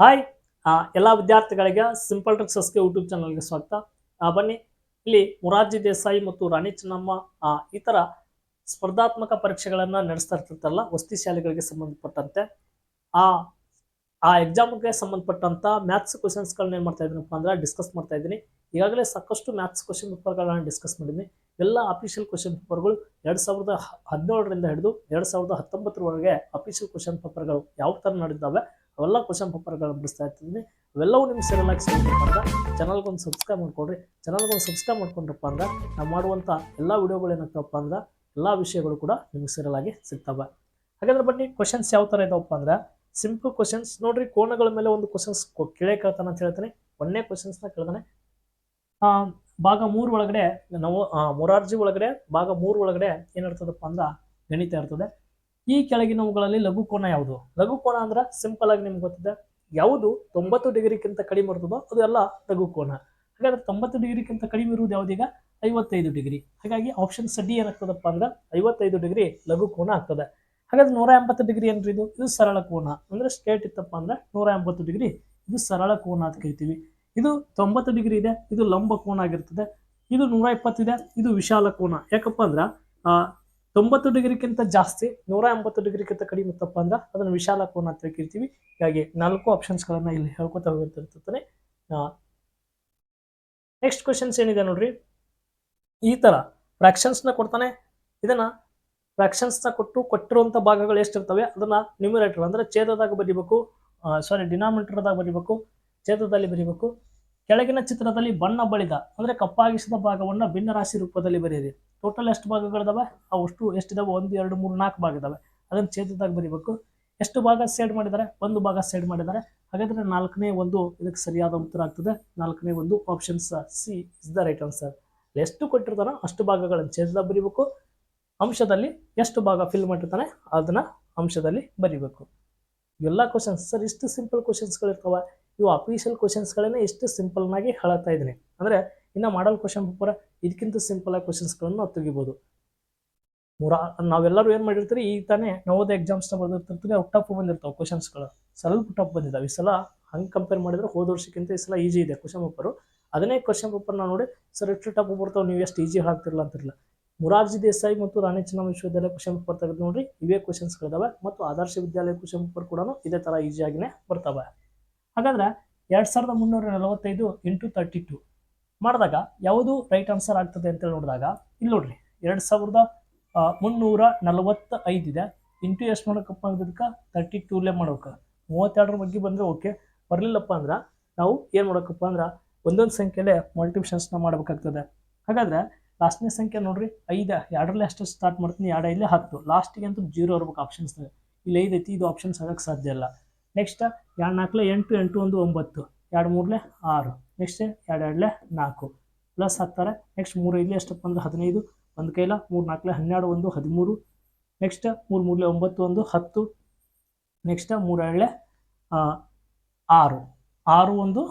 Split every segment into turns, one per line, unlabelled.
Hi. ಎಲ್ಲ ವಿದ್ಯಾರ್ಥಿಗಳಿಗೆ simple tricks ಟ್ರಿಕ್ಸಸ್ಗೆ YouTube ಚಾನಲ್ಗೆ ಸ್ವಾಗತ. ಬನ್ನಿ. ಇಲ್ಲಿ ಮುರಾರ್ಜಿ ದೇಸಾಯಿ ಮತ್ತು ರಾಣಿ ಚೆನ್ನಮ್ಮ ಈ ಥರ ಸ್ಪರ್ಧಾತ್ಮಕ ಪರೀಕ್ಷೆಗಳನ್ನು ನಡೆಸ್ತಾ ಇರ್ತಿರ್ತಾರಲ್ಲ, ವಸತಿ ಶಾಲೆಗಳಿಗೆ ಸಂಬಂಧಪಟ್ಟಂತೆ. ಆ ಆ ಎಕ್ಸಾಮ್ಗೆ ಸಂಬಂಧಪಟ್ಟಂಥ ಮ್ಯಾಥ್ಸ್ ಕ್ವಶನ್ಸ್ಗಳನ್ನ ಏನು ಮಾಡ್ತಾ ಇದ್ದೀನಪ್ಪ ಅಂದ್ರೆ ಡಿಸ್ಕಸ್ ಮಾಡ್ತಾ ಇದ್ದೀನಿ. ಈಗಾಗಲೇ ಸಾಕಷ್ಟು ಮ್ಯಾಥ್ಸ್ ಕ್ವಶನ್ ಪೇಪರ್ಗಳನ್ನ ಡಿಸ್ಕಸ್ ಮಾಡಿದ್ದೀನಿ. ಎಲ್ಲ ಅಫಿಷಿಯಲ್ ಕ್ವಶನ್ ಪೇಪರ್ಗಳು ಎರಡು ಸಾವಿರದ ಹದಿನೇಳರಿಂದ ಹಿಡಿದು ಎರಡು ಸಾವಿರದ ಹತ್ತೊಂಬತ್ತರವರೆಗೆ ಅಫಿಷಿಯಲ್ ಕ್ವಶನ್ ಪೇಪರ್ಗಳು ಯಾವ ಥರ ನಡೆದಿದ್ದಾವೆ ಅವೆಲ್ಲ ಕ್ವಶನ್ ಪೇಪರ್ಗಳು ಬಿಡಿಸ್ತಾ ಇರ್ತೀನಿ ಅವೆಲ್ಲವೂ ನಿಮ್ಗೆ ಸರಿಯಾಗಿ ಸಿಗುತ್ತಪ್ಪ ಅಂದ್ರೆ ಚಾನಲ್ಗೊಂದು ಸಬ್ಸ್ಕ್ರೈಬ್ ಮಾಡ್ಕೊಡ್ರಿ. ಚಾನಲ್ಗೊಂದು ಸಬ್ಸ್ಕ್ರೈಬ್ ಮಾಡ್ಕೊಂಡ್ರಪ್ಪ ಅಂದ್ರೆ ನಾವು ಮಾಡುವಂಥ ಎಲ್ಲ ವೀಡಿಯೋಗಳು ಏನಾಗ್ತವಪ್ಪ ಅಂದ್ರೆ ಎಲ್ಲ ವಿಷಯಗಳು ಕೂಡ ನಿಮ್ಗೆ ಸರಿಯಾಗಿ ಸಿಗ್ತವೆ. ಹಾಗಾದ್ರೆ ಬನ್ನಿ ಕ್ವಶನ್ಸ್ ಯಾವ ಥರ ಇದಾವಪ್ಪ ಅಂದ್ರೆ ಸಿಂಪಲ್ ಕ್ವಶನ್ಸ್ ನೋಡ್ರಿ ಕೋಣಗಳ ಮೇಲೆ ಒಂದು ಕ್ವಶನ್ಸ್ ಕೇಳೇ ಕೇಳ್ತಾನೆ ಅಂತ ಹೇಳ್ತಾನೆ. ಒಂದನೇ ಕ್ವಶನ್ಸ್ನ ಕೇಳ್ತಾನೆ. ಭಾಗ ಮೂರು ಒಳಗಡೆ ನಾವು ಮೊರಾರ್ಜಿ ಒಳಗಡೆ, ಭಾಗ ಮೂರು ಒಳಗಡೆ ಏನಿರ್ತದಪ್ಪ ಅಂದ್ರೆ ಗಣಿತ ಇರ್ತದೆ. ಈ ಕೆಳಗಿನವುಗಳಲ್ಲಿ ಲಘು ಕೋನ ಯಾವುದು? ಲಘು ಕೋನ ಅಂದ್ರೆ ಸಿಂಪಲ್ ಆಗಿ ನಿಮ್ಗೆ ಗೊತ್ತಿದೆ. ಯಾವುದು ತೊಂಬತ್ತು ಡಿಗ್ರಿಗಿಂತ ಕಡಿಮೆ ಇರ್ತದೋ ಅದು ಎಲ್ಲ ಲಘು ಕೋನ. ಹಾಗಾದ್ರೆ ತೊಂಬತ್ತು ಡಿಗ್ರಿಗಿಂತ ಕಡಿಮೆ ಇರುವುದು ಯಾವುದೀಗ? ಐವತ್ತೈದು ಡಿಗ್ರಿ. ಹಾಗಾಗಿ ಆಪ್ಷನ್ ಸಡಿ ಏನಾಗ್ತದಪ್ಪ ಅಂದ್ರೆ ಐವತ್ತೈದು ಡಿಗ್ರಿ ಲಘು ಕೋನ ಆಗ್ತದೆ. ಹಾಗಾದ್ರೆ ನೂರ ಎಂಬತ್ತು ಡಿಗ್ರಿ ಏನ್ರಿ ಇದು? ಇದು ಸರಳ ಕೋನ. ಅಂದ್ರೆ ಸ್ಟ್ರೇಟ್ ಇತ್ತಪ್ಪ ಅಂದ್ರೆ ನೂರ ಎಂಬತ್ತು ಡಿಗ್ರಿ. ಇದು ಸರಳ ಕೋನ ಅಂತ ಕರಿತೀವಿ. ಇದು ತೊಂಬತ್ತು ಡಿಗ್ರಿ ಇದೆ. ಇದು ಲಂಬ ಕೋನ ಆಗಿರ್ತದೆ. ಇದು ನೂರ ಇಪ್ಪತ್ತಿದೆ ಇದು ವಿಶಾಲ ಕೋನ. ಯಾಕಪ್ಪ ಅಂದ್ರೆ ಆ, ತೊಂಬತ್ತು ಡಿಗ್ರಿಗಿಂತ ಜಾಸ್ತಿ, ನೂರ ಎಂಬತ್ತು ಡಿಗ್ರಿಗಿಂತ ಕಡಿಮೆ ಇತ್ತಪ್ಪ ಅಂದ್ರೆ ಅದನ್ನು ವಿಶಾಲ ಕೋನ ಅಂತ ಕರಿತೀವಿ ಹೀಗಾಗಿ ನಾಲ್ಕು ಆಪ್ಷನ್ಸ್ಗಳನ್ನ ಇಲ್ಲಿ ಹೇಳ್ಕೊತಾ ಹೋಗಿರ್ತಿರ್ತಾನೆ ನೆಕ್ಸ್ಟ್ ಕ್ವಶನ್ಸ್ ಏನಿದೆ ನೋಡ್ರಿ. ಈ ತರ ಫ್ರಾಕ್ಷನ್ಸ್ನ ಕೊಡ್ತಾನೆ. ಇದನ್ನ ಫ್ರಾಕ್ಷನ್ಸ್ನ ಕೊಟ್ಟು ಕೊಟ್ಟಿರುವಂಥ ಭಾಗಗಳು ಎಷ್ಟಿರ್ತವೆ? ಅದನ್ನ ನ್ಯೂಮಿರೇಟರ್ ಅಂದ್ರೆ ಛೇದದಾಗ ಬರಿಬೇಕು. ಸಾರಿ ಡಿನಾಮಿನೇಟರ್ದಾಗ ಬರಿಬೇಕು. ಛೇದದಲ್ಲಿ ಬರಿಬೇಕು. ಕೆಳಗಿನ ಚಿತ್ರದಲ್ಲಿ ಬಣ್ಣ ಬಳಿದ, ಅಂದ್ರೆ ಕಪ್ಪಾಗಿಸಿದ ಭಾಗವನ್ನ ಭಿನ್ನರಾಶಿ ರೂಪದಲ್ಲಿ ಬರೆಯಿರಿ. ಟೋಟಲ್ ಎಷ್ಟು ಭಾಗಗಳಿದಾವೆ ಅವಷ್ಟು ಎಷ್ಟಿದಾವೆ? ಒಂದು, ಎರಡು, ಮೂರು, ನಾಲ್ಕು ಭಾಗ ಇದಾವೆ. ಅದನ್ನು ಛೇದದಾಗ ಬರಿಬೇಕು. ಎಷ್ಟು ಭಾಗ ಸೇಡ್ ಮಾಡಿದ್ದಾರೆ? ಒಂದು ಭಾಗ ಸೇಡ್ ಮಾಡಿದ್ದಾರೆ. ಹಾಗಾದ್ರೆ ನಾಲ್ಕನೇ ಒಂದು ಇದಕ್ಕೆ ಸರಿಯಾದ ಉತ್ತರ ಆಗ್ತದೆ. ನಾಲ್ಕನೇ ಒಂದು options C is the right answer ಎಷ್ಟು ಕೊಟ್ಟಿರ್ತಾನೋ ಅಷ್ಟು ಭಾಗಗಳನ್ನು ಛೇದದಾಗ ಬರಿಬೇಕು. ಅಂಶದಲ್ಲಿ ಎಷ್ಟು ಭಾಗ ಫಿಲ್ ಮಾಡಿರ್ತಾನೆ ಅದನ್ನ ಅಂಶದಲ್ಲಿ ಬರಿಬೇಕು. ಎಲ್ಲ ಕ್ವಶನ್ಸ್ ಸರ್ ಇಷ್ಟು ಸಿಂಪಲ್ ಕ್ವಶನ್ಸ್ಗಳಿರ್ತಾವೆ ಇವು ಅಫಿಷಿಯಲ್ ಕ್ವಶನ್ಸ್ಗಳನ್ನೇ ಇಷ್ಟು ಸಿಂಪಲ್ನಾಗಿ ಹೇಳ್ತಾ ಇದ್ದೀನಿ. ಅಂದರೆ ಇನ್ನು ಮಾಡಲ್ ಕ್ವಶನ್ ಪೇಪರ್ ಇದಕ್ಕಿಂತ ಸಿಂಪಲ್ ಆಗಿ ಕ್ವಶನ್ಸ್ಗಳನ್ನು ನಾವು ತೆಗಿಬೋದು ಮೂರ, ನಾವೆಲ್ಲರೂ ಏನು ಮಾಡಿರ್ತೀರಿ, ಈ ತಾನೇ ನವೋದಯ ಎಕ್ಸಾಮ್ಸ್ನ ಬರ್ದಿರ್ತಿರ್ತೀರಿ ಅವು ಟಫ್ ಬಂದಿರ್ತಾವೆ ಕ್ವಶನ್ಸ್ಗಳು ಸ್ವಲ್ಪ ಟಫ್ ಬಂದಿದ್ದಾವೆ ಈ ಸಲ ಹಂಗೆ ಕಂಪೇರ್ ಮಾಡಿದ್ರೆ ಹೋದ ವರ್ಷಕ್ಕಿಂತ ಈ ಸಲ ಈಜಿ ಇದೆ ಕ್ವಶನ್ ಪೇಪರು ಅದನ್ನೇ ಕ್ವಶನ್ ಪೇಪರ್ನ ನೋಡಿ, ಸರ್ ಎಷ್ಟು ಟಫ್ ಬರ್ತಾವೆ, ನೀವು ಎಷ್ಟು ಈಜಿ ಹಾಕ್ತಿರಲ್ಲ ಅಂತಿರಲ್ಲ ಮುರಾರ್ಜಿ ದೇಸಾಯಿ ಮತ್ತು ರಾಣಿ ಚೆನ್ನಮ್ಮ ವಿಶ್ವವಿದ್ಯಾಲಯ ಕ್ವಶನ್ ಪೇಪರ್ ತೆಗೆದು ನೋಡಿ ಇವೇ ಕ್ವಶನ್ಸ್ಗಳಿದಾವೆ ಮತ್ತು ಆದರ್ಶ ವಿದ್ಯಾಲಯ ಕ್ವಶನ್ ಪೇಪರ್ ಕೂಡ ಇದೇ ಥರ ಈಸಿಯಾಗಿನೇ ಬರ್ತವೆ. ಹಾಗಾದ್ರೆ ಎರಡು ಸಾವಿರದ ಮುನ್ನೂರ ನಲವತ್ತೈದು ಇಂಟು ತರ್ಟಿ ಟು ಮಾಡಿದಾಗ ಯಾವುದು ರೈಟ್ ಆನ್ಸರ್ ಆಗ್ತದೆ ಅಂತೇಳಿ ನೋಡಿದಾಗ, ಇಲ್ಲಿ ನೋಡ್ರಿ, ಎರಡು ಸಾವಿರದ ಮುನ್ನೂರ ನಲವತ್ತ ಐದಿದೆ ಇಂಟು ಎಷ್ಟು ಮಾಡೋಕಪ್ಪ ಅಂದಿದ್ದಕ್ಕೆ ತರ್ಟಿ ಟೂಲೇ ಮಾಡ್ಬೇಕು. ಮೂವತ್ತೆರಡರ ಬಗ್ಗೆ ಬಂದರೆ ಓಕೆ ಬರಲಿಲ್ಲಪ್ಪ ಅಂದ್ರೆ ನಾವು ಏನು ಮಾಡೋಕಪ್ಪ ಅಂದ್ರೆ ಒಂದೊಂದು ಸಂಖ್ಯೆಲೆ ಮಲ್ಟಿಪ್ಷನ್ಸ್ನ ಮಾಡಬೇಕಾಗ್ತದೆ. ಹಾಗಾದ್ರೆ ಲಾಸ್ಟ್ನೇ ಸಂಖ್ಯೆ ನೋಡ್ರಿ, ಐದು, ಎರಡರಲ್ಲೇ ಅಷ್ಟು ಸ್ಟಾರ್ಟ್ ಮಾಡ್ತೀನಿ, ಎರಡು ಐದಲೇ ಹತ್ತು ಲಾಸ್ಟಿಗೆ ಅಂತೂ ಜೀರೋ ಇರ್ಬೇಕು ಆಪ್ಷನ್ಸ್ನಾಗ ಇಲ್ಲಿ ಐದು ಐತಿ, ಇದು ಆಪ್ಷನ್ಸ್ ಆಗಕ್ಕೆ ಸಾಧ್ಯ ಇಲ್ಲ. ನೆಕ್ಸ್ಟ್ ಎರಡು ನಾಲ್ಕಲೆ ಎಂಟು ಎಂಟು ಒಂದು ಒಂಬತ್ತು. ಎರಡು ಮೂರಲೆ ಆರು ನೆಕ್ಸ್ಟ್ ಎರಡು ಎರಡಲೆ ನಾಲ್ಕು. ಪ್ಲಸ್ ಹಾಕ್ತಾರೆ ನೆಕ್ಸ್ಟ್ ಮೂರು ಇಲ್ಲಿ ಎಷ್ಟಪ್ಪ ಅಂದ್ರೆ ಹದಿನೈದು, ಒಂದು ಕೈಲ ಮೂರು ನಾಲ್ಕಲೆ ಹನ್ನೆರಡು, ಒಂದು ಹದಿಮೂರು. ನೆಕ್ಸ್ಟ್ ಮೂರು ಮೂರಲೆ ಒಂಬತ್ತು, ಒಂದು ಹತ್ತು. ನೆಕ್ಸ್ಟ್ ಮೂರು ಎರಡಲೆ ಆರು. ಆರು ಒಂದು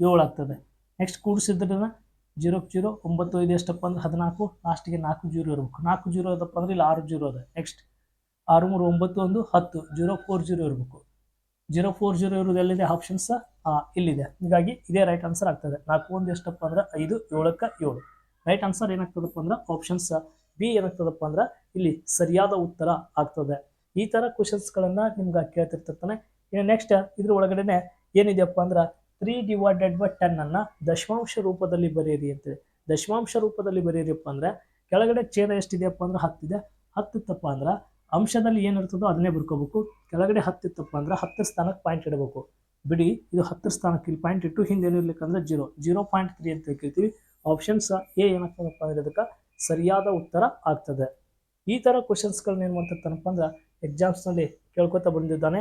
ಏಳು ಆಗ್ತದೆ. ನೆಕ್ಸ್ಟ್ ಕೂಡಿಸಿದ್ರೆ ಜೀರೋ ಜೀರೋ, ಒಂಬತ್ತು, ಐದು ಎಷ್ಟಪ್ಪ ಅಂದ್ರೆ ಹದಿನಾಲ್ಕು. ಲಾಸ್ಟಿಗೆ ನಾಲ್ಕು, ಜೀರೋ ಇರಬೇಕು. ನಾಲ್ಕು, ಜೀರೋ ಅದಪ್ಪ ಅಂದ್ರೆ ಇಲ್ಲಿ ಆರು, ಜೀರೋ ಅದ. ನೆಕ್ಸ್ಟ್ ಆರು, ಮೂರು, ಒಂಬತ್ತು, ಒಂದು, ಹತ್ತು. ಜೀರೋ ಫೋರ್ ಜೀರೋ ಇರಬೇಕು. ಜೀರೋ ಫೋರ್ ಜೀರೋ ಇರೋದು ಎಲ್ಲಿದೆ ಆಪ್ಷನ್ಸ್ ಇಲ್ಲಿದೆ. ಹೀಗಾಗಿ ಇದೇ ರೈಟ್ ಆನ್ಸರ್ ಆಗ್ತದೆ. ನಾಲ್ಕು ಒಂದು ಎಷ್ಟಪ್ಪ ಅಂದ್ರೆ ಐದು, ಏಳಕ್ಕೆ ಏಳು. ರೈಟ್ ಆನ್ಸರ್ ಏನಾಗ್ತದಪ್ಪ ಅಂದ್ರೆ ಆಪ್ಷನ್ಸ್ ಬಿ ಏನಾಗ್ತದಪ್ಪ ಅಂದ್ರೆ ಇಲ್ಲಿ ಸರಿಯಾದ ಉತ್ತರ ಆಗ್ತದೆ. ಈ ಥರ ಕ್ವಶನ್ಸ್ಗಳನ್ನು ನಿಮ್ಗೆ ಕೇಳ್ತಿರ್ತಾನೆ. ಇನ್ನು ನೆಕ್ಸ್ಟ್ ಇದ್ರ ಒಳಗಡೆನೆ ಏನಿದೆಯಪ್ಪ ಅಂದ್ರೆ ತ್ರೀ ಡಿವೈಡೆಡ್ ಬೈ ಟೆನ್ ಅನ್ನ ದಶಮಾಂಶ ರೂಪದಲ್ಲಿ ಬರೆಯಿರಿ ಅಂತೇಳಿ ದಶಮಾಂಶ ರೂಪದಲ್ಲಿ ಬರೆಯಿರಿಪ್ಪ ಅಂದ್ರೆ ಕೆಳಗಡೆ ಚೇನ ಎಷ್ಟಿದೆಯಪ್ಪ ಅಂದ್ರೆ ಹತ್ತಿದೆ. ಹತ್ತಿತ್ತಪ್ಪ ಅಂದ್ರೆ ಅಂಶದಲ್ಲಿ ಏನಿರ್ತದೋ ಅದನ್ನೇ ಬರ್ಕೋಬೇಕು. ಕೆಳಗಡೆ ಹತ್ತಿತ್ತಪ್ಪ ಅಂದ್ರೆ ಹತ್ತು ಸ್ಥಾನಕ್ಕೆ ಪಾಯಿಂಟ್ ಇಡಬೇಕು. ಬಿಡಿ, ಇದು ಹತ್ತು ಸ್ಥಾನಕ್ಕೆ ಇಲ್ಲಿ ಪಾಯಿಂಟ್ ಇಟ್ಟು ಹಿಂದೆ ಏನಿರ್ಲಿಕ್ಕಂದ್ರೆ ಜೀರೋ ಜೀರೋ ಪಾಯಿಂಟ್ ತ್ರೀ ಅಂತ ಕೇಳ್ತೀವಿ ಆಪ್ಷನ್ಸ್ ಎ ಏನಪ್ಪ ಅಂದ್ರೆ ಅದಕ್ಕೆ ಸರಿಯಾದ ಉತ್ತರ ಆಗ್ತದೆ. ಈ ಥರ ಕ್ವಶನ್ಸ್ಗಳನ್ನ ಏನು ಮಾಡ್ತಿರ್ತಾನಪ್ಪ ಅಂದ್ರೆ ಎಕ್ಸಾಮ್ಸ್ನಲ್ಲಿ ಕೇಳ್ಕೊತಾ ಬಂದಿದ್ದಾನೆ.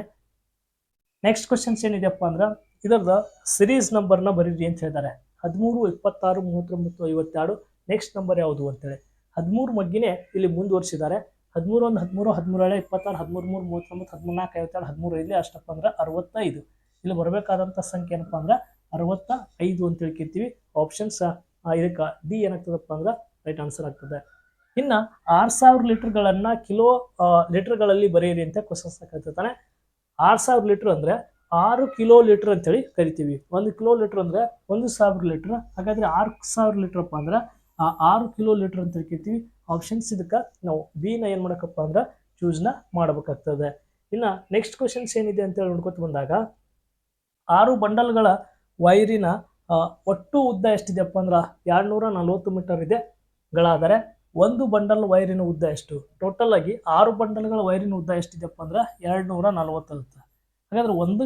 ನೆಕ್ಸ್ಟ್ ಕ್ವಶನ್ಸ್ ಏನಿದೆಯಪ್ಪ ಅಂದ್ರೆ ಇದರದ ಸಿರೀಸ್ ನಂಬರ್ನ ಬರೀರಿ ಅಂತ ಹೇಳಿದ್ದಾರೆ ಹದಿಮೂರು ಇಪ್ಪತ್ತಾರು ಮೂವತ್ತೊಂಬತ್ತು ಐವತ್ತೆರಡು ನೆಕ್ಸ್ಟ್ ನಂಬರ್ ಯಾವುದು ಅಂತೇಳಿ. ಹದಿಮೂರು ಮಗ್ಗಿನೇ ಇಲ್ಲಿ ಮುಂದುವರಿಸಿದ್ದಾರೆ. ಹದಿಮೂರು ಒಂದು ಹದಿಮೂರು ಹದಿಮೂರು ಏಳು ಇಪ್ಪತ್ತಾರು, ಹದಿಮೂರು, ಮೂರು, ಮೂವತ್ತೊಂಬತ್ತು ಹದಿಮೂರು ನಾಲ್ಕು ಐವತ್ತೆರಡು ಹದಿಮೂರು ಇಲ್ಲಿ ಅಷ್ಟಪ್ಪ ಅಂದ್ರೆ ಅರವತ್ತೈದು. ಇಲ್ಲಿ ಬರಬೇಕಾದಂಥ ಸಂಖ್ಯೆ ಏನಪ್ಪ ಅಂದ್ರೆ ಅರವತ್ತ ಐದು ಅಂತ ಹೇಳ್ಕಿರ್ತೀವಿ ಆಪ್ಷನ್ಸ್ ಇದಕ್ಕೆ ಡಿ ಏನಾಗ್ತದಪ್ಪ ಅಂದ್ರೆ ರೈಟ್ ಆನ್ಸರ್ ಆಗ್ತದೆ. ಇನ್ನು ಆರು ಸಾವಿರ ಲೀಟರ್ಗಳನ್ನು ಕಿಲೋ ಲೀಟರ್ಗಳಲ್ಲಿ ಬರೆಯಿರಿ ಅಂತ ಕ್ವಶನ್ಸ್ ಕರಿತಾನೆ ಆರು ಸಾವಿರ ಲೀಟರ್ ಅಂದರೆ ಆರು ಕಿಲೋ ಲೀಟರ್ ಅಂತೇಳಿ ಕರಿತೀವಿ. ಒಂದು ಕಿಲೋ ಲೀಟರ್ ಅಂದ್ರೆ ಒಂದು ಸಾವಿರ ಲೀಟರ್. ಹಾಗಾದ್ರೆ ಆರು ಸಾವಿರ ಲೀಟ್ರಪ್ಪ ಅಂದ್ರೆ ಆರು ಕಿಲೋ ಲೀಟರ್ ಅಂತ ಕರಿತೀವಿ ಆಪ್ಷನ್ಸ್ ಇದಕ್ಕೆ ನಾವು ಬಿನ ಏನು ಮಾಡಕಪ್ಪ ಅಂದ್ರೆ ಚೂಸ್ನ ಮಾಡಬೇಕಾಗ್ತದೆ. ಇನ್ನು ನೆಕ್ಸ್ಟ್ ಕ್ವಶನ್ಸ್ ಏನಿದೆ ಅಂತೇಳಿ ನೋಡ್ಕೊತ ಬಂದಾಗ, ಆರು ಬಂಡಲ್ಗಳ ವೈರಿನ ಒಟ್ಟು ಉದ್ದ ಎಷ್ಟಿದೆಯಪ್ಪ ಅಂದ್ರೆ ಎರಡ್ನೂರ ನಲ್ವತ್ತು ಮೀಟರ್ ಇದೆ ಗಳಾದರೆ ಒಂದು ಬಂಡಲ್ ವೈರಿನ ಉದ್ದ ಎಷ್ಟು? ಟೋಟಲ್ ಆಗಿ ಆರು ಬಂಡಲ್ಗಳ ವೈರಿನ ಉದ್ದ ಎಷ್ಟಿದೆಯಪ್ಪ ಅಂದ್ರೆ ಎರಡು ನೂರ ಹಾಗಾದ್ರೆ ಒಂದು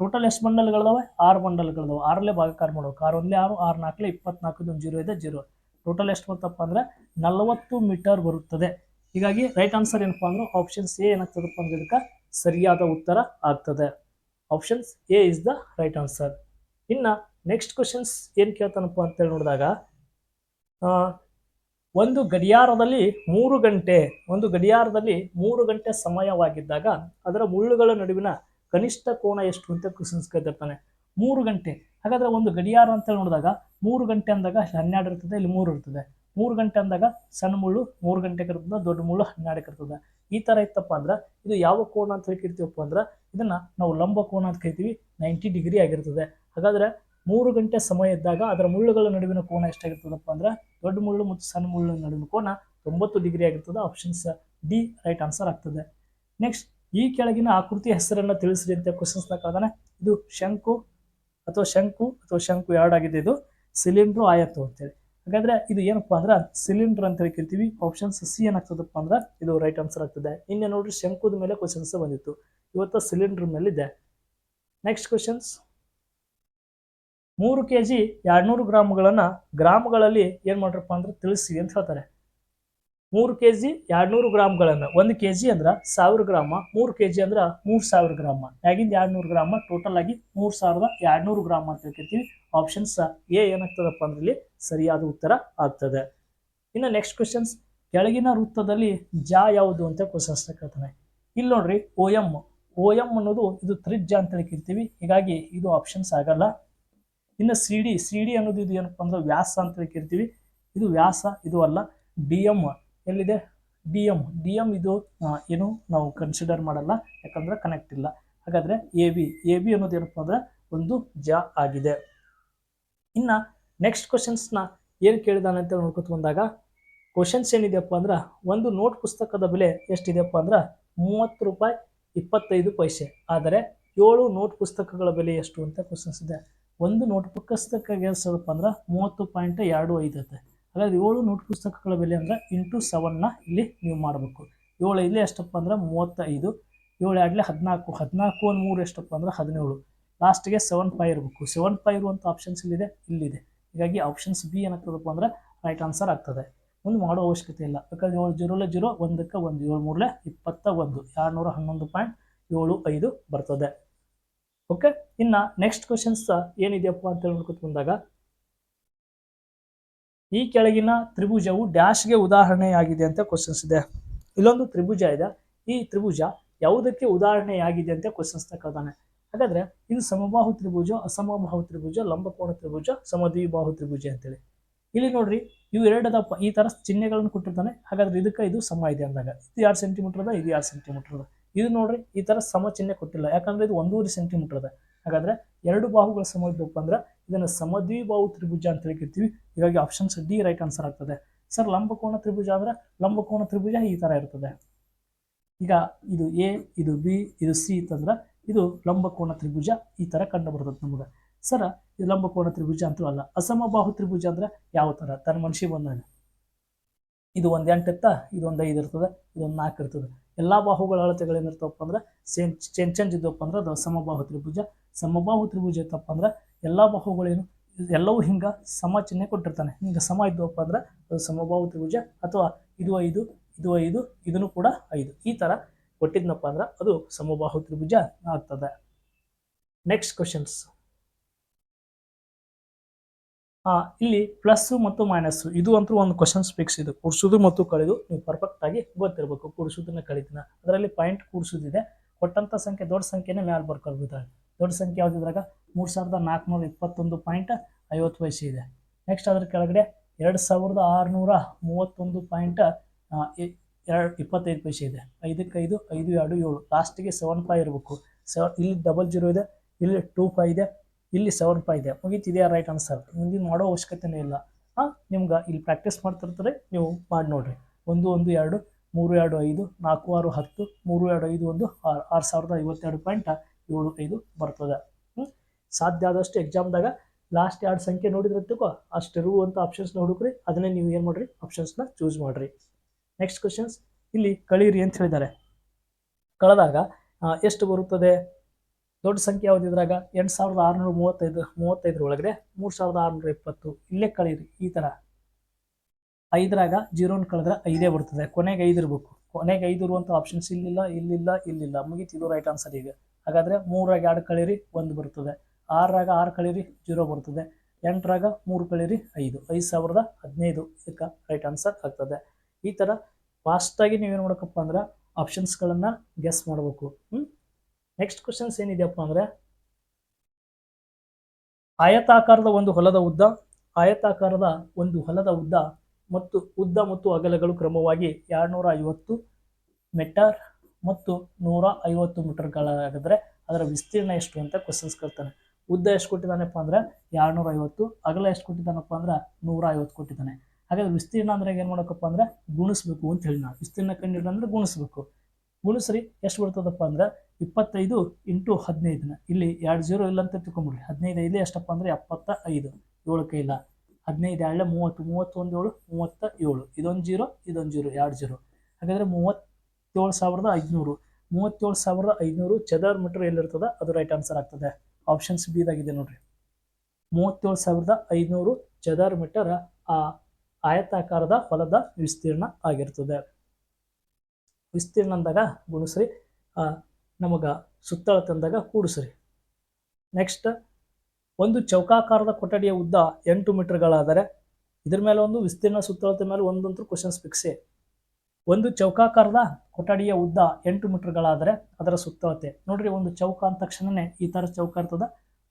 ಟೋಟಲ್ ಎಷ್ಟು ಬಂಡಲ್ಗಳಿದಾವೆ? ಆರು ಬಂಡಲ್ಗಳಿದಾವೆ. ಆರಲ್ಲೇ ಭಾಗಕಾರ ಮಾಡ್ಬೇಕು ಆರು ಒಂದೇ ಆರು ಆರು ನಾಲ್ಕಲೇ ಇಪ್ಪತ್ನಾಲ್ಕು ಜೀರೋ ಇದೆ, ಜೀರೋ. ಟೋಟಲ್ ಎಷ್ಟು ಬರುತ್ತಪ್ಪ ಅಂದರೆ ನಲವತ್ತು ಮೀಟರ್ ಬರುತ್ತದೆ. ಹೀಗಾಗಿ ರೈಟ್ ಆನ್ಸರ್ ಏನಪ್ಪ ಅಂದ್ರೆ ಆಪ್ಷನ್ಸ್ ಎ ಏನಾಗ್ತದಪ್ಪ ಅಂದ್ರೆ ಇದಕ್ಕೆ ಸರಿಯಾದ ಉತ್ತರ ಆಗ್ತದೆ. Options A is the right answer ಇನ್ನು ನೆಕ್ಸ್ಟ್ ಕ್ವಶನ್ಸ್ ಏನು ಕೇಳ್ತಾನಪ್ಪ ಅಂತೇಳಿ ನೋಡಿದಾಗ ಒಂದು ಗಡಿಯಾರದಲ್ಲಿ ಮೂರು ಗಂಟೆ, ಒಂದು ಗಡಿಯಾರದಲ್ಲಿ ಮೂರು ಗಂಟೆ ಸಮಯವಾಗಿದ್ದಾಗ ಅದರ ಮುಳ್ಳುಗಳ ನಡುವಿನ ಕನಿಷ್ಠ ಕೋನ ಎಷ್ಟು ಅಂತ ಕ್ವಶನ್ಸ್ ಕೇಳ್ತಿರ್ತಾನೆ. ಮೂರು ಗಂಟೆ. ಹಾಗಾದ್ರೆ ಒಂದು ಗಡಿಯಾರ ಅಂತೇಳಿ ನೋಡಿದಾಗ ಮೂರು ಗಂಟೆ ಅಂದಾಗ ಹನ್ನೆರಡು ಇರ್ತದೆ, ಇಲ್ಲಿ ಮೂರು ಇರ್ತದೆ. ಮೂರು ಗಂಟೆ ಅಂದಾಗ ಸಣ್ಣ ಮುಳ್ಳು, ಮೂರು ಗಂಟೆಗೆ ಇರ್ತದೆ, ದೊಡ್ಡ ಮುಳ್ಳು ಹನ್ನೆರಡಕ್ಕೆ ಇರ್ತದೆ. ಈ ಥರ ಇತ್ತಪ್ಪ ಅಂದ್ರೆ ಇದು ಯಾವ ಕೋನ ಅಂತ ಹೇಳಿ ಕರಿತೀವಪ್ಪ ಅಂದ್ರೆ ಇದನ್ನ ನಾವು ಲಂಬ ಕೋನ ಅಂತ ಕರಿತೀವಿ, ನೈಂಟಿ ಡಿಗ್ರಿ ಆಗಿರ್ತದೆ. ಹಾಗಾದ್ರೆ ಮೂರು ಗಂಟೆ ಸಮಯ ಇದ್ದಾಗ ಅದರ ಮುಳ್ಳುಗಳ ನಡುವಿನ ಕೋನ ಎಷ್ಟಾಗಿರ್ತದಪ್ಪ ಅಂದ್ರೆ ದೊಡ್ಡ ಮುಳ್ಳು ಮತ್ತು ಸಣ್ಣ ಮುಳ್ಳು ನಡುವಿನ ಕೋನ ತೊಂಬತ್ತು ಡಿಗ್ರಿ ಆಗಿರ್ತದೆ. ಆಪ್ಷನ್ಸ್ ಡಿ ರೈಟ್ ಆನ್ಸರ್ ಆಗ್ತದೆ. ನೆಕ್ಸ್ಟ್ ಈ ಕೆಳಗಿನ ಆಕೃತಿ ಹೆಸರನ್ನು ತಿಳಿಸ್ರಿ ಅಂತ ಕ್ವಶನ್ಸ್ನ ಕೇಳ್ದಾನೆ. ಇದು ಶಂಕು ಅಥವಾ ಶಂಕು ಅಥವಾ ಶಂಕು ಎರಡಾಗಿದೆ ಇದು ಸಿಲಿಂಡ್ರು ಆಯತ್ತು ಅಂತೇಳಿ. ಹಾಗಾದ್ರೆ ಇದು ಏನಪ್ಪಾ ಅಂದ್ರೆ ಸಿಲಿಂಡರ್ ಅಂತ ಹೇಳಿ ಕೇಳ್ತೀವಿ ಆಪ್ಷನ್ಸ್ ಸಿ ಏನಾಗ್ತದಪ್ಪ ಅಂದ್ರೆ ಇದು ರೈಟ್ ಆನ್ಸರ್ ಆಗ್ತದೆ. ಇನ್ನೇ ನೋಡ್ರಿ ಶಂಕುದ ಮೇಲೆ ಕ್ವಶನ್ಸ್ ಬಂದಿತ್ತು. ಇವತ್ತು ಸಿಲಿಂಡರ್ ಮೇಲೆ ಇದೆ. ನೆಕ್ಸ್ಟ್ ಕ್ವಶನ್ಸ್ ಮೂರು ಕೆ ಜಿ ಎರಡ್ನೂರು ಗ್ರಾಮ್ಗಳನ್ನ ಗ್ರಾಮ್ಗಳಲ್ಲಿ ಏನು ಮಾಡ್ರಪ್ಪ ಅಂದ್ರೆ ತಿಳಿಸಿ ಅಂತ ಹೇಳ್ತಾರೆ. ಮೂರು ಕೆ ಜಿ ಎರಡ್ನೂರು ಗ್ರಾಮ್ಗಳನ್ನು ಒಂದು ಕೆ ಜಿ ಅಂದ್ರೆ ಸಾವಿರ ಗ್ರಾಮ, ಮೂರು ಕೆ ಜಿ ಅಂದ್ರೆ ಮೂರು ಸಾವಿರ ಗ್ರಾಮ. ಯಾಗಿಂದ ಎರಡ್ನೂರು ಗ್ರಾಮ? ಟೋಟಲ್ ಆಗಿ ಮೂರು ಸಾವಿರದ ಎರಡ್ನೂರು ಗ್ರಾಮ್ ಅಂತ ಹೇಳ್ತೀವಿ ಆಪ್ಷನ್ಸ್ ಎ ಏನಾಗ್ತದಪ್ಪ ಅಂದ್ರೆ ಇಲ್ಲಿ ಸರಿಯಾದ ಉತ್ತರ ಆಗ್ತದೆ. ಇನ್ನು ನೆಕ್ಸ್ಟ್ ಕ್ವಶನ್ಸ್ ಕೆಳಗಿನ ವೃತ್ತದಲ್ಲಿ ಜಾ ಯಾವುದು ಅಂತ ಕ್ವಶನ್ಸ್ ಕೇಳ್ತಾನೆ. ಇಲ್ಲಿ ನೋಡ್ರಿ ಓ ಎಂ ಓ ಎಂ ಅನ್ನೋದು ಇದು ತ್ರಿಜ್ಯ ಅಂತ ಹೇಳಿ ಕರಿತೀವಿ ಹೀಗಾಗಿ ಇದು ಆಪ್ಷನ್ಸ್ ಆಗಲ್ಲ. ಇನ್ನು ಸಿ ಡಿ ಸಿ ಡಿ ಅನ್ನೋದು ಇದು ಏನಪ್ಪ ಅಂದ್ರೆ ವ್ಯಾಸ ಅಂತ ಹೇಳಿ ಕರಿತೀವಿ ಇದು ವ್ಯಾಸ, ಇದು ಅಲ್ಲ ಡಿ ಎಂ ಎಲ್ಲಿದೆ? ಡಿ ಎಂ ಡಿ ಎಂ ಇದು ಏನು ನಾವು ಕನ್ಸಿಡರ್ ಮಾಡಲ್ಲ, ಯಾಕಂದರೆ ಕನೆಕ್ಟ್ ಇಲ್ಲ. ಹಾಗಾದ್ರೆ ಎ ಬಿ ಎ ಬಿ ಅನ್ನೋದು ಏನಪ್ಪ ಅಂದ್ರೆ ಒಂದು ಜ ಆಗಿದೆ. ಇನ್ನು ನೆಕ್ಸ್ಟ್ ಕ್ವಶನ್ಸ್ನ ಏನು ಕೇಳಿದಾನೆ ಅಂತ ನೋಡ್ಕೊತ ಬಂದಾಗ ಕ್ವಶನ್ಸ್ ಏನಿದೆಯಪ್ಪ ಅಂದ್ರೆ, ಒಂದು ನೋಟ್ ಪುಸ್ತಕದ ಬೆಲೆ ಎಷ್ಟಿದೆಯಪ್ಪ ಅಂದ್ರೆ, ಮೂವತ್ತು ರೂಪಾಯಿ ಇಪ್ಪತ್ತೈದು ಪೈಸೆ. ಆದರೆ ಏಳು ನೋಟ್ ಪುಸ್ತಕಗಳ ಬೆಲೆ ಎಷ್ಟು ಅಂತ ಕ್ವಶನ್ಸ್ ಇದೆ. ಒಂದು ನೋಟ್ ಪುಸ್ತಕಕ್ಕೆ ಎಷ್ಟಪ್ಪ ಅಂದ್ರೆ, ಮೂವತ್ತು ಪಾಯಿಂಟ್ ಎರಡು ಐದು ಐತೆ ಹಾಗಾದ್ರೆ ಏಳು ನೋಟ್ ಪುಸ್ತಕಗಳ ಬೆಲೆ ಅಂದ್ರೆ ಇಂಟು ಸೆವೆನ್ನ ಇಲ್ಲಿ ನೀವು ಮಾಡಬೇಕು. ಏಳು ಇಲ್ಲಿ ಎಷ್ಟಪ್ಪ ಅಂದ್ರೆ ಮೂವತ್ತೈದು, ಏಳು ಆಗಲಿ ಹದಿನಾಲ್ಕು ಹದಿನಾಲ್ಕು ಒಂದು ಮೂರು ಎಷ್ಟಪ್ಪ ಅಂದ್ರೆ ಹದಿನೇಳು. ಲಾಸ್ಟಿಗೆ ಸೆವೆನ್ ಫೈ ಇರಬೇಕು. ಸೆವೆನ್ ಫೈ ಇರುವಂಥ ಆಪ್ಷನ್ಸ್ ಇಲ್ಲಿದೆ ಇಲ್ಲಿದೆ. ಹೀಗಾಗಿ ಆಪ್ಷನ್ಸ್ ಬಿ ಏನಾಗ್ತದಪ್ಪ ಅಂದ್ರೆ ರೈಟ್ ಆನ್ಸರ್ ಆಗ್ತದೆ. ಮುಂದೆ ಮಾಡೋ ಅವಶ್ಯಕತೆ ಇಲ್ಲ. ಯಾಕಂದ್ರೆ ಏಳು ಜೀರೋಲೆ ಜೀರೋ ಒಂದಕ್ಕೆ ಒಂದು, ಏಳು ಮೂರಲೆ ಇಪ್ಪತ್ತ ಒಂದು ಎರಡುನೂರ ಹನ್ನೊಂದು ಪಾಯಿಂಟ್ ಏಳು ಐದು ಬರ್ತದೆ. ಓಕೆ ಇನ್ನು ನೆಕ್ಸ್ಟ್ ಕ್ವಶನ್ಸ್ ಏನಿದೆಯಪ್ಪ ಅಂತ ನೋಡ್ಕೊತ ಬಂದಾಗ ಈ ಕೆಳಗಿನ ತ್ರಿಭುಜವು ಡ್ಯಾಶ್ಗೆ ಉದಾಹರಣೆಯಾಗಿದೆ ಅಂತ ಕ್ವಶನ್ಸ್ ಇದೆ. ಇಲ್ಲೊಂದು ತ್ರಿಭುಜ ಇದೆ. ಈ ತ್ರಿಭುಜ ಯಾವುದಕ್ಕೆ ಉದಾಹರಣೆಯಾಗಿದೆ ಅಂತ ಕ್ವಶನ್ಸ್ ತಕ್ಕಾನೆ ಹಾಗಾದ್ರೆ ಇದು ಸಮಬಾಹು ತ್ರಿಭುಜ, ಅಸಮಬಾಹು ತ್ರಿಭುಜ ಲಂಬಕೋಣ ತ್ರಿಭುಜ, ಸಮದ್ವಿಬಾಹು ತ್ರಿಭುಜ ಅಂತೇಳಿ. ಇಲ್ಲಿ ನೋಡ್ರಿ, ಇವು ಎರಡದಪ್ಪ ಈ ತರ ಚಿಹ್ನೆಗಳನ್ನು ಕೊಟ್ಟಿರ್ತಾನೆ. ಹಾಗಾದ್ರೆ ಇದಕ್ಕೆ ಇದು ಸಮ ಇದೆ ಅಂದಾಗ. ಇದು ಎರಡು ಸೆಂಟಿಮೀಟರ್ ಅದ, ಇದು ಎರಡು ಸೆಂಟಿಮೀಟರ್ ಅದ. ಇದು ನೋಡ್ರಿ, ಈ ತರ ಸಮ ಚಿಹ್ನೆ ಕೊಟ್ಟಿಲ್ಲ. ಯಾಕಂದ್ರೆ ಇದು ಒಂದೂವರೆ ಸೆಂಟಿಮೀಟರ್ ಅದ. ಹಾಗಾದ್ರೆ ಎರಡು ಬಾಹುಗಳ ಸಮ ಇದ್ದಪ್ಪ ಅಂದ್ರೆ ಇದನ್ನ ಸಮದ್ವಿಬಾಹು ತ್ರಿಭುಜ ಅಂತ ಹೇಳಿ ಕರಿತೀವಿ. ಹೀಗಾಗಿ ಆಪ್ಷನ್ಸ್ ಡಿ ರೈಟ್ ಆನ್ಸರ್ ಆಗ್ತದೆ. ಸರ್ ಲಂಬಕೋಣ ತ್ರಿಭುಜ ಅಂದ್ರೆ ಲಂಬಕೋಣ ತ್ರಿಭುಜ ಈ ತರ ಇರ್ತದೆ. ಈಗ ಇದು ಎ ಇದು ಬಿ ಇದು ಸಿ ಇತ್ತಂದ್ರೆ ಇದು ಲಂಬಕೋಣ ತ್ರಿಭುಜ ಈ ತರ ಕಂಡು ಬರ್ತದೆ ನಮಗೆ. ಸರ ಇದು ಲಂಬಕೋಣ ತ್ರಿಭುಜ ಅಂತೂ ಅಲ್ಲ. ಅಸಮಬಾಹು ತ್ರಿಭುಜ ಅಂದ್ರೆ ಯಾವ ತರ? ತನ್ನ ಮನುಷ್ಯ ಬಂದಾಗ ಇದು ಒಂದು ಎಂಟು ಇತ್ತ? ಇದೊಂದು ಐದು ಇರ್ತದೆ. ಇದೊಂದು ನಾಲ್ಕು ಇರ್ತದೆ. ಎಲ್ಲ ಬಾಹುಗಳ ಅಳತೆಗಳು ಏನಿರ್ತವಪ್ಪ ಅಂದ್ರೆ ಸೇಮ್ ಚೇಂಜ್ ಚೇಂಜ್ ಇದ್ದವಪ್ಪ ಅಂದ್ರೆ ಅದು ಸಮಬಾಹು ತ್ರಿಭುಜ. ಸಮಬಾಹು ತ್ರಿಭುಜ ಇತ್ತಪ್ಪ ಅಂದ್ರೆ ಎಲ್ಲ ಬಾಹುಗಳೇನು ಎಲ್ಲವೂ ಹಿಂಗ ಸಮ ಚಿಹ್ನೆ ಕೊಟ್ಟಿರ್ತಾನೆ. ಹಿಂಗೆ ಸಮ ಇದ್ವಪ್ಪ ಅಂದ್ರೆ ಅದು ಸಮಬಾಹು ತ್ರಿಭುಜ ಅಥವಾ ಇದು ಐದು ಇದು ಐದು, ಇದನ್ನು ಕೂಡ ಐದು. ಈ ತರ ಕೊಟ್ಟಿದ್ನಪ್ಪ ಅಂದ್ರೆ ಅದು ಸಮಬಾಹು ತ್ರಿಭುಜ ಆಗ್ತದೆ. ನೆಕ್ಸ್ಟ್ ಕ್ವಶನ್ಸ್ ಇಲ್ಲಿ ಪ್ಲಸ್ ಮತ್ತು ಮೈನಸ್ ಇದು ಅಂತೂ ಒಂದು ಕ್ವಶನ್ಸ್ ಫಿಕ್ಸ್ ಇದು. ಕೂಡಿಸೋದು ಮತ್ತು ಕಳೆದು ನೀವು ಪರ್ಫೆಕ್ಟ್ ಆಗಿ ಗೊತ್ತಿರಬೇಕು. ಕೂಡಿಸೋದನ್ನ ಕಳಿತಿನ. ಅದರಲ್ಲಿ ಪಾಯಿಂಟ್ ಕೂಡಿಸೋದಿದೆ ಕೊಟ್ಟಂತ ಸಂಖ್ಯೆ ದೊಡ್ಡ ಸಂಖ್ಯೆನೇ ಮ್ಯಾಲೆ ಬರ್ಕೊಳ್ಬಿಟ್ಟಾಗ ದೊಡ್ಡ ಸಂಖ್ಯೆ ಯಾವುದಿದ್ರಾಗ? ಮೂರು ಸಾವಿರದ ನಾಲ್ಕುನೂರ ಇಪ್ಪತ್ತೊಂದು ಪಾಯಿಂಟ್ ಐವತ್ತು ಪೈಸೆ ಇದೆ. ನೆಕ್ಸ್ಟ್ ಅದ್ರ ಕೆಳಗಡೆ ಎರಡು ಸಾವಿರದ ಆರುನೂರ ಮೂವತ್ತೊಂದು ಪಾಯಿಂಟ್ ಎರಡು, ಇಪ್ಪತ್ತೈದು ಪೈಸೆ ಇದೆ. ಐದಕ್ಕೆ ಐದು ಐದು ಎರಡು, ಏಳು. ಲಾಸ್ಟಿಗೆ ಸೆವೆನ್ ಫೈ ಇರಬೇಕು. ಸೆವೆನ್ ಇಲ್ಲಿ ಡಬಲ್ ಜೀರೋ ಇದೆ, ಇಲ್ಲಿ ಟೂ ಫೈ ಇದೆ, ಇಲ್ಲಿ ಸೆವೆನ್ ಫೈ ಇದೆ. ಮುಗೀತು ಇದೆಯಾ ರೈಟ್ ಆನ್ಸರ್ ಮುಂದಿನ ಮಾಡೋ ಅವಶ್ಯಕತೆನೇ ಇಲ್ಲ. ಹಾಂ ನಿಮ್ಗೆ ಇಲ್ಲಿ ಪ್ರಾಕ್ಟೀಸ್ ಮಾಡ್ತಿರ್ತಾರೆ, ನೀವು ಮಾಡಿ ನೋಡಿರಿ. ಒಂದು ಒಂದು, ಎರಡು, ಮೂರು, ಎರಡು, ಐದು, ನಾಲ್ಕು, ಆರು, ಹತ್ತು, ಮೂರು, ಎರಡು, ಐದು, ಒಂದು, ಆರು ಆರು ಸಾವಿರದ ಐವತ್ತೆರಡು ಪಾಯಿಂಟ್ ಏಳು ಐದು ಬರ್ತದೆ. ಸಾಧ್ಯ ಆದಷ್ಟು ಎಕ್ಸಾಮ್ದಾಗ ಲಾಸ್ಟ್ ಎರಡು ಸಂಖ್ಯೆ ನೋಡಿದ್ರೆ ತಿಳ್ಕೊ, ಅಷ್ಟು ಇರುವಂಥ ಆಪ್ಷನ್ಸ್ನ ಹುಡುಕ್ರಿ, ಅದನ್ನೇ ನೀವು ಏನು ಮಾಡಿರಿ ಆಪ್ಷನ್ಸ್ನ ಚೂಸ್ ಮಾಡಿರಿ. ನೆಕ್ಸ್ಟ್ ಕ್ವಶನ್ಸ್ ಇಲ್ಲಿ ಕಳೀರಿ ಅಂತ ಹೇಳಿದ್ದಾರೆ. ಕಳೆದಾಗ ಎಷ್ಟು ಬರುತ್ತದೆ? ದೊಡ್ಡ ಸಂಖ್ಯೆ ಯಾವುದಿದ್ರಾಗ ಎಂಟು ಸಾವಿರದ ಆರುನೂರ ಮೂವತ್ತೈದು, ಮೂವತ್ತೈದರ ಒಳಗಡೆ, ಮೂರು ಸಾವಿರದ ಆರುನೂರ ಇಪ್ಪತ್ತು. ಇಲ್ಲೇ ಕಳೀರಿ, ಈ ಥರ ಐದರಾಗ ಜೀರೋನ ಕಳೆದ್ರೆ ಐದೇ ಬರ್ತದೆ. ಕೊನೆಗೆ ಐದು ಇರಬೇಕು. ಕೊನೆಗೆ ಐದು ಇರುವಂಥ ಆಪ್ಷನ್ಸ್ ಇಲ್ಲಿಲ್ಲ ಇಲ್ಲಿಲ್ಲ ಇಲ್ಲಿಲ್ಲ. ಮುಗೀತು, ಇದು ರೈಟ್ ಆನ್ಸರ್ ಈಗ. ಹಾಗಾದರೆ ಮೂರಾಗ ಎರಡು ಕಳೀರಿ ಒಂದು ಬರ್ತದೆ. ಆರಾಗ ಆರು ಕಳೀರಿ ಜೀರೋ ಬರ್ತದೆ. ಎಂಟರಾಗ ಮೂರು ಕಳೀರಿ ಐದು. ಐದು ಸಾವಿರದ ಹದಿನೈದು ಇದಕ್ಕೆ ರೈಟ್ ಆನ್ಸರ್ ಆಗ್ತದೆ. ಈ ಥರ ಫಾಸ್ಟಾಗಿ ನೀವೇನು ಮಾಡಬೇಕಪ್ಪ ಅಂದ್ರೆ ಆಪ್ಷನ್ಸ್ಗಳನ್ನು ಗೆಸ್ ಮಾಡಬೇಕು. ನೆಕ್ಸ್ಟ್ ಕ್ವಶನ್ಸ್ ಏನಿದೆಯಪ್ಪ ಅಂದರೆ ಆಯತಾಕಾರದ ಒಂದು ಹೊಲದ ಉದ್ದ, ಆಯತಾಕಾರದ ಒಂದು ಹೊಲದ ಉದ್ದ ಮತ್ತು ಉದ್ದ ಮತ್ತು ಅಗಲಗಳು ಕ್ರಮವಾಗಿ ಎರಡುನೂರ ಐವತ್ತು ಮೆಟರ್ ಮತ್ತು ನೂರ ಐವತ್ತು ಮೀಟರ್ಗಳಾಗಿದ್ರೆ ಅದರ ವಿಸ್ತೀರ್ಣ ಎಷ್ಟು ಅಂತ ಕ್ವಶನ್ಸ್ ಕೇಳ್ತಾನೆ. ಉದ್ದ ಎಷ್ಟು ಕೊಟ್ಟಿದ್ದಾನಪ್ಪ ಅಂದ್ರೆ ಎರಡುನೂರ ಐವತ್ತು, ಅಗಲ ಎಷ್ಟು ಕೊಟ್ಟಿದ್ದಾನಪ್ಪ ಅಂದ್ರೆ ನೂರ ಐವತ್ತು ಕೊಟ್ಟಿದ್ದಾನೆ. ಹಾಗಾದ್ರೆ ವಿಸ್ತೀರ್ಣ ಅಂದ್ರೆ ಏನು ಮಾಡಬೇಕಪ್ಪ ಅಂದ್ರೆ ಗುಣಿಸ್ಬೇಕು ಅಂತ ಹೇಳಿ ನಾವು. ವಿಸ್ತೀರ್ಣ ಕಂಡಿಡ್ರಿ ಅಂದ್ರೆ ಗುಣಿಸ್ಬೇಕು. ಗುಣಿಸ್ರಿ, ಎಷ್ಟು ಬರ್ತದಪ್ಪ ಅಂದ್ರೆ ಇಪ್ಪತ್ತೈದು ಇಂಟು ಹದಿನೈದನ. ಇಲ್ಲಿ ಎರಡು ಜೀರೋ ಇಲ್ಲ ಅಂತ ತಿಳ್ಕೊಂಬಿಡ್ರಿ. ಹದಿನೈದು ಐದು ಎಷ್ಟಪ್ಪ ಅಂದ್ರೆ ಎಪ್ಪತ್ತ ಐದು. ಏಳು ಕೈಲ ಹದಿನೈದು ಎರಡು ಮೂವತ್ತು, ಮೂವತ್ತೊಂದು ಏಳು, ಮೂವತ್ತ ಏಳು. ಇದೊಂದು ಜೀರೋ ಇದೊಂದು ಜೀರೋ ಎರಡು ಜೀರೋ ಹಾಗಾದ್ರೆ ಮೂವತ್ತೇಳು ಸಾವಿರದ ಐದುನೂರು. ಮೂವತ್ತೇಳು ಸಾವಿರದ ಐದುನೂರು ಚದರ ಮೀಟರ್ ಎಲ್ಲಿರ್ತದೆ? ಅದು ರೈಟ್ ಆನ್ಸರ್ ಆಗ್ತದೆ. ಆಪ್ಷನ್ಸ್ ಬಿದಾಗಿದೆ ನೋಡ್ರಿ. ಮೂವತ್ತೇಳು ಸಾವಿರದ ಐದುನೂರು ಚದರ ಮೀಟರ್ ಆ ಆಯತಾಕಾರದ ಹೊಲದ ವಿಸ್ತೀರ್ಣ ಆಗಿರ್ತದೆ. ವಿಸ್ತೀರ್ಣ ಅಂದಾಗ ಗುಣಿಸ್ರಿ ನಮಗೆ ಸುತ್ತಳ ತಂದಾಗ ಕೂಡಿಸ್ರಿ. ನೆಕ್ಸ್ಟ್ ಒಂದು ಚೌಕಾಕಾರದ ಕೊಠಡಿಯ ಉದ್ದ ಎಂಟು ಮೀಟರ್ಗಳಾದರೆ ಇದ್ರ ಮೇಲೆ ಒಂದು ವಿಸ್ತೀರ್ಣ ಸುತ್ತಳತೆ ಮೇಲೆ ಒಂದಂತೂ ಕ್ವಶನ್ಸ್ ಫಿಕ್ಸೇ ಒಂದು ಚೌಕಾಕಾರದ ಕೊಠಡಿಯ ಉದ್ದ ಎಂಟು ಮೀಟರ್ಗಳಾದರೆ ಅದರ ಸುತ್ತಳತೆ. ನೋಡ್ರಿ, ಒಂದು ಚೌಕ ಅಂದ ತಕ್ಷಣನೇ ಈ ಥರ ಚೌಕ ಇರ್ತದ.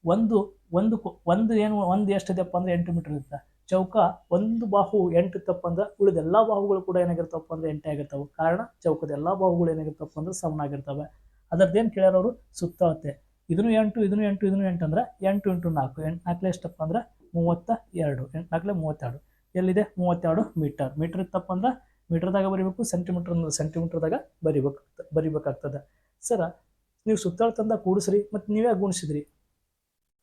ಒಂದು ಒಂದು ಒಂದು ಏನು, ಒಂದು ಎಷ್ಟಿದೆಪ್ಪ ಅಂದ್ರೆ ಎಂಟು ಮೀಟರ್ ಇರುತ್ತೆ. ಚೌಕ ಒಂದು ಬಾಹು ಎಂಟು ಇತ್ತಪ್ಪ ಅಂದ್ರೆ ಉಳಿದ ಎಲ್ಲ ಬಾಹುಗಳು ಕೂಡ ಏನಾಗಿರ್ತಾವಪ್ಪ ಅಂದ್ರೆ ಎಂಟೇ ಆಗಿರ್ತಾವೆ. ಕಾರಣ ಚೌಕದ ಎಲ್ಲ ಬಾಹುಗಳು ಏನಾಗಿರ್ತಪ್ಪ ಅಂದ್ರೆ ಸಮನಾಗಿರ್ತವೆ. ಅದರದ್ದೇನು ಕೇಳ್ಯಾರವರು ಸುತ್ತಳತೆ. ಇದನ್ನು ಎಂಟು ಇದನ್ನು ಎಂಟು ಇದನ್ನು ಎಂಟು ಅಂದ್ರೆ ಎಂಟು ಇಂಟು ನಾಲ್ಕು. ಎಂಟು ನಾಲ್ಕಲೇ ಎಷ್ಟಪ್ಪ ಅಂದ್ರೆ ಮೂವತ್ತ ಎರಡು. ಎಂಟು ನಾಲ್ಕಲೇ ಮೂವತ್ತೆರಡು. ಎಲ್ಲಿದೆ? ಮೂವತ್ತೆರಡು ಮೀಟರ್. ಮೀಟರ್ ಇತ್ತಪ್ಪ ಅಂದ್ರೆ ಮೀಟರ್ದಾಗ ಬರಿಬೇಕು ಸೆಂಟಿಮೀಟರ್ ಸೆಂಟಿಮೀಟರ್ದಾಗ ಬರಿಬೇಕು ಬರಿಬೇಕಾಗ್ತದೆ. ಸರ, ನೀವು ಸುತ್ತಳ ತಂದ ಕೂಡಿಸ್ರಿ, ಮತ್ತು ನೀವೇ ಗುಣಿಸಿದ್ರಿ.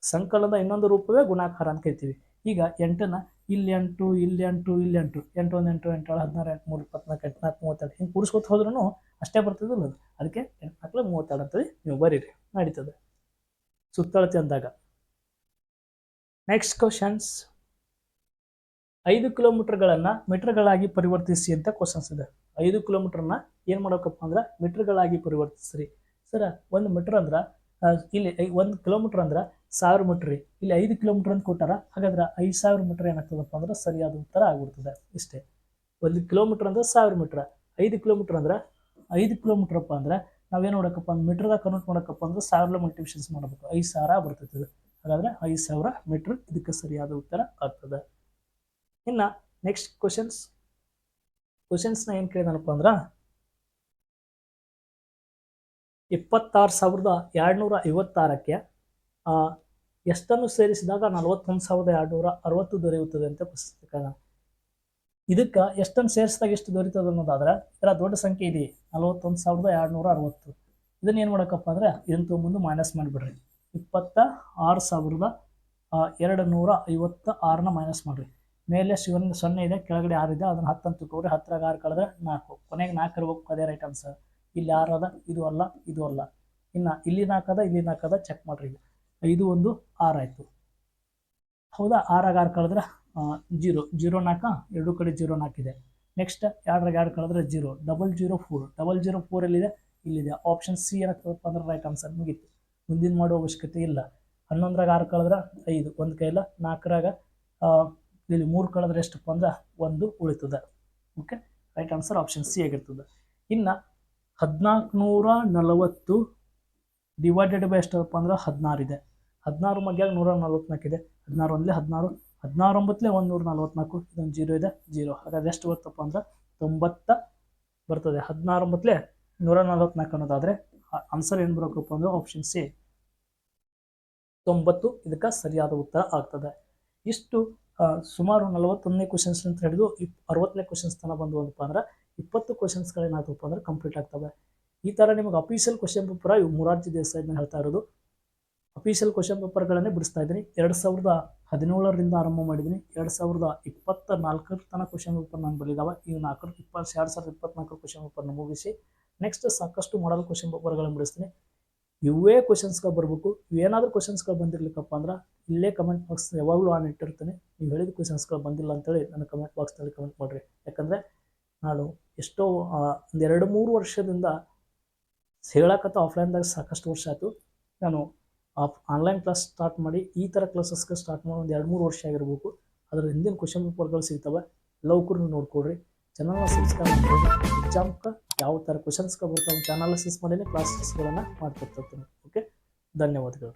ಸಂಕಲನದ ಇನ್ನೊಂದು ರೂಪವೇ ಗುಣಾಕಾರ ಅಂತ ಕರಿತೀವಿ ಈಗ ಎಂಟನ್ನು ಇಲ್ಲಿ ಎಂಟು ಇಲ್ಲಿ ಎಂಟು ಇಲ್ಲಿ ಎಂಟು ಎಂಟು ಒಂದು ಎಂಟು ಎಂಟು ಹದಿನಾರು, ಎಂಟು ಮೂರು, ಇಪ್ಪತ್ನಾಲ್ಕು, ಎಂಟು ನಾಲ್ಕು, ಮೂವತ್ತೆರಡು, ಹಿಂಗೆ ಕೂಡಿಸ್ಕೊತ ಹೋದ್ರೂ ಅಷ್ಟೇ ಬರ್ತದಲ್ಲ ಅದು. ಅದಕ್ಕೆ ಎಂಟು ನಾಲ್ಕಲೆ ಮೂವತ್ತೆರಡು ಅಂತೇಳಿ ನೀವು ಬರೀರಿ, ನಡೀತದೆ. ಸುತ್ತಳತೆ ಅಂದಾಗ ನೆಕ್ಸ್ಟ್ ಕ್ವಶನ್ಸ್ ಐದು ಕಿಲೋಮೀಟರ್ಗಳನ್ನು ಮೀಟರ್ಗಳಾಗಿ ಪರಿವರ್ತಿಸಿ ಅಂತ ಕ್ವಶನ್ಸ್ ಇದೆ. ಐದು ಕಿಲೋಮೀಟರ್ನ ಏನು ಮಾಡಬೇಕಪ್ಪ ಅಂದ್ರೆ ಮೀಟರ್ಗಳಾಗಿ ಪರಿವರ್ತಿಸ್ರಿ. ಸರ ಒಂದು ಮೀಟರ್ ಅಂದ್ರೆ ಇಲ್ಲಿ ಒಂದು ಕಿಲೋಮೀಟರ್ ಅಂದ್ರೆ ಸಾವಿರ ಮೀಟ್ರ್ ರೀ. ಇಲ್ಲಿ ಐದು ಕಿಲೋಮೀಟರ್ ಅಂತ ಕೊಟ್ಟಾರ, ಹಾಗಾದ್ರೆ ಐದು ಸಾವಿರ ಮೀಟರ್ ಏನಾಗ್ತದಪ್ಪ ಅಂದ್ರೆ ಸರಿಯಾದ ಉತ್ತರ ಆಗ್ಬಿಡ್ತದೆ. ಇಷ್ಟೇ. ಒಂದು ಕಿಲೋಮೀಟರ್ ಅಂದ್ರೆ ಸಾವಿರ ಮೀಟ್ರ್. ಐದು ಕಿಲೋಮೀಟರ್ ಅಂದ್ರೆ, ಐದು ಕಿಲೋಮೀಟ್ರಪ್ಪ ಅಂದ್ರೆ ನಾವೇನು ಮಾಡಬೇಕಪ್ಪ ಅಂದ್ರೆ ಮೀಟ್ರ್ದಾಗ ಕನ್ವರ್ಟ್ ಮಾಡಬೇಕಪ್ಪ ಅಂದ್ರೆ ಸಾವಿರ ಮಲ್ಟಿಪ್ಷನ್ಸ್ ಮಾಡಬೇಕು. ಐದು ಸಾವಿರ ಬರ್ತೈತೆ ಹಾಗಾದ್ರೆ ಐದು ಸಾವಿರ ಮೀಟ್ರ್ ಇದಕ್ಕೆ ಸರಿಯಾದ ಉತ್ತರ ಆಗ್ತದೆ. ಇನ್ನು ನೆಕ್ಸ್ಟ್ ಕ್ವಶನ್ಸ್ ಕ್ವಶನ್ಸ್ನ ಏನು ಕೇಳಿದಾನಪ್ಪ ಅಂದ್ರೆ ಇಪ್ಪತ್ತಾರು ಸಾವಿರದ ಎರಡುನೂರ ಐವತ್ತಾರಕ್ಕೆ ಎಷ್ಟನ್ನು ಸೇರಿಸಿದಾಗ ನಲವತ್ತೊಂದು ಸಾವಿರದ ಎರಡುನೂರ ಅರವತ್ತು ದೊರೆಯುತ್ತದೆ ಅಂತ ಪುಸ್ತಕ ಇದಕ್ಕೆ ಎಷ್ಟನ್ನು ಸೇರಿಸಿದಾಗ ಎಷ್ಟು ದೊರೀತದೆ ಅನ್ನೋದಾದ್ರೆ ಇದರ ದೊಡ್ಡ ಸಂಖ್ಯೆ ಇದೆ ನಲವತ್ತೊಂದು ಸಾವಿರದ ಎರಡುನೂರ ಅರವತ್ತು. ಇದನ್ನ ಏನು ಮಾಡಕಪ್ಪ ಅಂದ್ರೆ ಇದನ್ನು ತೊಗೊಂಬಂದು ಮೈನಸ್ ಮಾಡಿಬಿಡ್ರಿ. ಇಪ್ಪತ್ತ ಆರು ಸಾವಿರದ ಎರಡು ನೂರ ಐವತ್ತ ಆರನ್ನ ಮೈನಸ್ ಮಾಡಿರಿ. ಮೇಲೆ ಶಿವನ ಸೊನ್ನೆ ಇದೆ, ಕೆಳಗಡೆ ಆರು ಇದೆ. ಅದನ್ನು ಹತ್ತು ಅಂತ ತಿಳ್ಕೊರಿ ಹತ್ತರಾಗ ಆರು ಕಳೆದ್ರೆ ನಾಲ್ಕು. ಕೊನೆಗೆ ನಾಲ್ಕು ಇರ್ಬೇಕು, ಅದೇ ರೈಟ್ ಆನ್ಸರ್ ಇಲ್ಲಿ ಆರು ಅದ, ಇದು ಅಲ್ಲ ಇದು ಅಲ್ಲ. ಇನ್ನು ಇಲ್ಲಿ ನಾಲ್ಕದ ಇಲ್ಲಿ ನಾಲ್ಕದ ಚೆಕ್ ಮಾಡ್ರಿ ಐದು ಒಂದು, ಆರು ಆಯಿತು. ಹೌದಾ? ಆರಾಗ ಆರು ಕಳೆದ್ರೆ ಜೀರೋ. ಜೀರೋ ನಾಲ್ಕು, ಎರಡು ಕಡೆ ಜೀರೋ ನಾಲ್ಕಿದೆ ನೆಕ್ಸ್ಟ್ ಎರಡರಾಗ ಎರಡು ಕಳೆದ್ರೆ zero. Double zero four double zero four ಎಲ್ಲಿದೆ? ಇಲ್ಲಿದೆ. ಆಪ್ಷನ್ ಸಿ ಏನಾಗ್ತದಪ್ಪ ಅಂದ್ರೆ ರೈಟ್ ಆನ್ಸರ್ ಮುಗೀತು. ಮುಂದಿನ ಮಾಡೋ ಅವಶ್ಯಕತೆ ಇಲ್ಲ. ಹನ್ನೊಂದರಾಗ ಆರು ಕಳೆದ್ರೆ ಐದು. ಒಂದು ಕೈಲ ನಾಲ್ಕರಾಗ ಇಲ್ಲಿ ಮೂರು ಕಳೆದ್ರೆ ಎಷ್ಟಪ್ಪ ಅಂದ್ರೆ ಒಂದು ಉಳಿತದೆ. Okay right answer option C ಆಗಿರ್ತದೆ. ಇನ್ನು ಹದಿನಾಲ್ಕು ನೂರ ನಲವತ್ತು ಡಿವೈಡೆಡ್ ಬೈ ಎಷ್ಟಪ್ಪ ಅಂದ್ರೆ ಹದಿನಾರು ಇದೆ. ಹದಿನಾರು ಮಧ್ಯಾಗ ನೂರ ನಲ್ವತ್ನಾಲ್ಕು ಇದೆ. ಹದಿನಾರು ಒಂದಲೇ ಹದಿನಾರು. ಹದಿನಾರು ಒಂಬತ್ತಲೇ ಒಂದು ನೂರ ನಲ್ವತ್ನಾಲ್ಕು, ಇದೊಂದು ಜೀರೋ ಇದೆ, ಜೀರೋ. ಹಾಗಾದ್ರೆ ಎಷ್ಟು ಬರ್ತಪ್ಪ ಅಂದ್ರೆ ತೊಂಬತ್ತ ಬರ್ತದೆ. ಹದಿನಾರು ಒಂಬತ್ತಲೇ ನೂರ ನಲ್ವತ್ನಾಲ್ಕು ಅನ್ನೋದಾದರೆ ಆನ್ಸರ್ ಏನು ಬರೋಕಪ್ಪ ಅಂದ್ರೆ ಆಪ್ಷನ್ ಸಿ ತೊಂಬತ್ತು ಇದಕ್ಕೆ ಸರಿಯಾದ ಉತ್ತರ ಆಗ್ತದೆ. ಇಷ್ಟು ಸುಮಾರು ನಲವತ್ತೊಂದನೇ ಕ್ವಶನ್ಸ್ ಅಂತ ಹಿಡಿದು ಇಪ್, ಅರವತ್ತನೇ ಕ್ವಶನ್ಸ್ ತನಕ ಬಂದು ಅಂದಪ್ಪ ಅಂದ್ರೆ ಇಪ್ಪತ್ತು ಕ್ವಶನ್ಸ್ಗಳೇನಾದಪ್ಪ ಅಂದ್ರೆ ಕಂಪ್ಲೀಟ್ ಆಗ್ತವೆ. ಈ ಥರ ನಿಮಗೆ ಅಫೀಷಿಯಲ್ ಕ್ವಶನ್ ಪೇಪರ್ ಇವು ಮುರಾರ್ಜಿ ದೇಸಾಯಿನ ಹೇಳ್ತಾ ಇರೋದು. ಅಫೀಷಿಯಲ್ ಕ್ವಶನ್ ಪೇಪರ್ಗಳನ್ನೇ ಬಿಡಿಸ್ತಾ ಇದ್ದೀನಿ. ಎರಡು ಸಾವಿರದ ಹದಿನೇಳರಿಂದ ಆರಂಭ ಮಾಡಿದ್ದೀನಿ. ಎರಡು ಸಾವಿರದ ಇಪ್ಪತ್ತ ನಾಲ್ಕರ ತನಕ ಕ್ವಶನ್ ಪೇಪರ್ ನಾನು ಬಲಿದಾವೆ ಈ ನಾಲ್ಕರ, ಇಪ್ಪತ್ತು, ಎರಡು ಸಾವಿರದ ಇಪ್ಪತ್ನಾಲ್ಕರ ಕ್ವಶನ್ ಪೇಪರ್ನ ಮುಗಿಸಿ ನೆಕ್ಸ್ಟ್ ಸಾಕಷ್ಟು ಮಾಡಲ್ ಕ್ವಶನ್ ಪೇಪರ್ಗಳನ್ನು ಬಿಡಿಸ್ತೀನಿ. ಇವೇ ಕ್ವಶನ್ಸ್ಗಳು ಬರಬೇಕು. ಇವೇನಾದರೂ ಕ್ವಶನ್ಸ್ಗಳು ಬಂದಿರ್ಲಿಕ್ಕಪ್ಪ ಅಂದ್ರೆ ಇಲ್ಲೇ ಕಮೆಂಟ್ ಬಾಕ್ಸ್ ಯಾವಾಗಲೂ ಆನ್ ಇಟ್ಟಿರ್ತೇನೆ. ನೀವು ಹೇಳಿದ ಕ್ವಶನ್ಸ್ಗಳು ಬಂದಿಲ್ಲ ಅಂತೇಳಿ ನನ್ನ ಕಮೆಂಟ್ ಬಾಕ್ಸ್ನಲ್ಲಿ ಕಮೆಂಟ್ ಮಾಡಿರಿ. ಯಾಕಂದರೆ ನಾನು ಎಷ್ಟೋ ಒಂದು ಎರಡು ಮೂರು ವರ್ಷದಿಂದ ಹೇಳಕತ್ತ ಆಫ್ಲೈನ್ದಾಗ ಸಾಕಷ್ಟು ವರ್ಷ ಆಯಿತು. ನಾನು ಆಫ್ ಆನ್ಲೈನ್ ಕ್ಲಾಸ್ ಸ್ಟಾರ್ಟ್ ಮಾಡಿ ಈ ಥರ ಕ್ಲಾಸಸ್ಗೆ ಸ್ಟಾರ್ಟ್ ಮಾಡಿ ಒಂದು ಎರಡು ಮೂರು ವರ್ಷ ಆಗಿರ್ಬೇಕು. ಅದರ ಹಿಂದಿನ ಕ್ವಶನ್ ಪೇಪರ್ಗಳು ಸಿಗ್ತವೆ. ಲವಕರು ನೋಡ್ಕೊಡ್ರಿ ಚಾನಲ್ನ ಸಬ್ಸ್ಕ್ರೈಬ್ ಮಾಡ್ಕೊಳ್ಳಿ ಎಕ್ಸಾಮ್ಗೆ ಯಾವ ಥರ ಕ್ವಶನ್ಸ್ಗೆ ಬರ್ತಾವೆ ಅಂತ ಅನಾಲಿಸಿಸ್ ಮಾಡಿನೇ ಕ್ಲಾಸಸ್ಗಳನ್ನು ಮಾಡ್ತಿರ್ತೀನಿ ಓಕೆ ಧನ್ಯವಾದಗಳು.